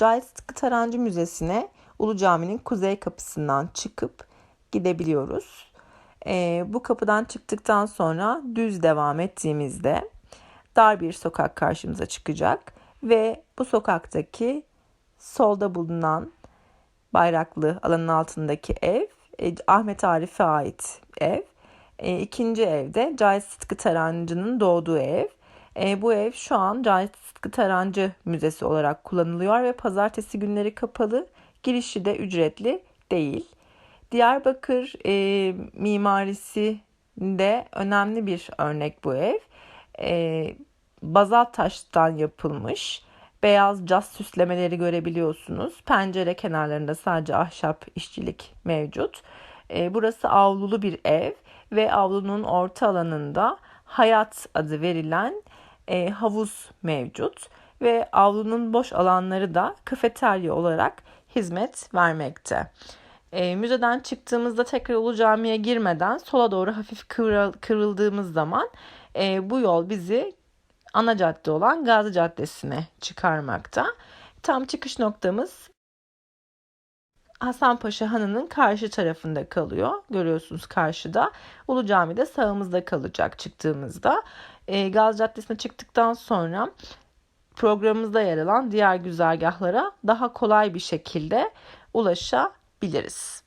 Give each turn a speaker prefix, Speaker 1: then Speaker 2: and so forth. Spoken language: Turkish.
Speaker 1: Cahit Tarancı Müzesi'ne Ulu Cami'nin kuzey kapısından çıkıp gidebiliyoruz. Ee, bu kapıdan çıktıktan sonra düz devam ettiğimizde dar bir sokak karşımıza çıkacak ve bu sokaktaki solda bulunan bayraklı alanın altındaki ev e, Ahmet Arif'e ait ev. E, ikinci evde Cahit Sıtkı Tarancı'nın doğduğu ev. E, bu ev şu an Cahit Sıtkı Tarancı Müzesi olarak kullanılıyor ve pazartesi günleri kapalı. Girişi de ücretli değil. Diyarbakır e, mimarisinde önemli bir örnek bu ev. E, bazalt taştan yapılmış beyaz caz süslemeleri görebiliyorsunuz. Pencere kenarlarında sadece ahşap işçilik mevcut. E, burası avlulu bir ev ve avlunun orta alanında Hayat adı verilen e, havuz mevcut ve avlunun boş alanları da kafeterya olarak hizmet vermekte. E, müzeden çıktığımızda tekrar Ulu Cami'ye girmeden sola doğru hafif kıvrıl, kıvrıldığımız zaman e, bu yol bizi ana cadde olan Gazi Caddesi'ne çıkarmakta. Tam çıkış noktamız Hasanpaşa Hanı'nın karşı tarafında kalıyor. Görüyorsunuz karşıda. Ulu Cami de sağımızda kalacak çıktığımızda. E, Gazi Caddesi'ne çıktıktan sonra programımızda yer alan diğer güzergahlara daha kolay bir şekilde ulaşabiliriz.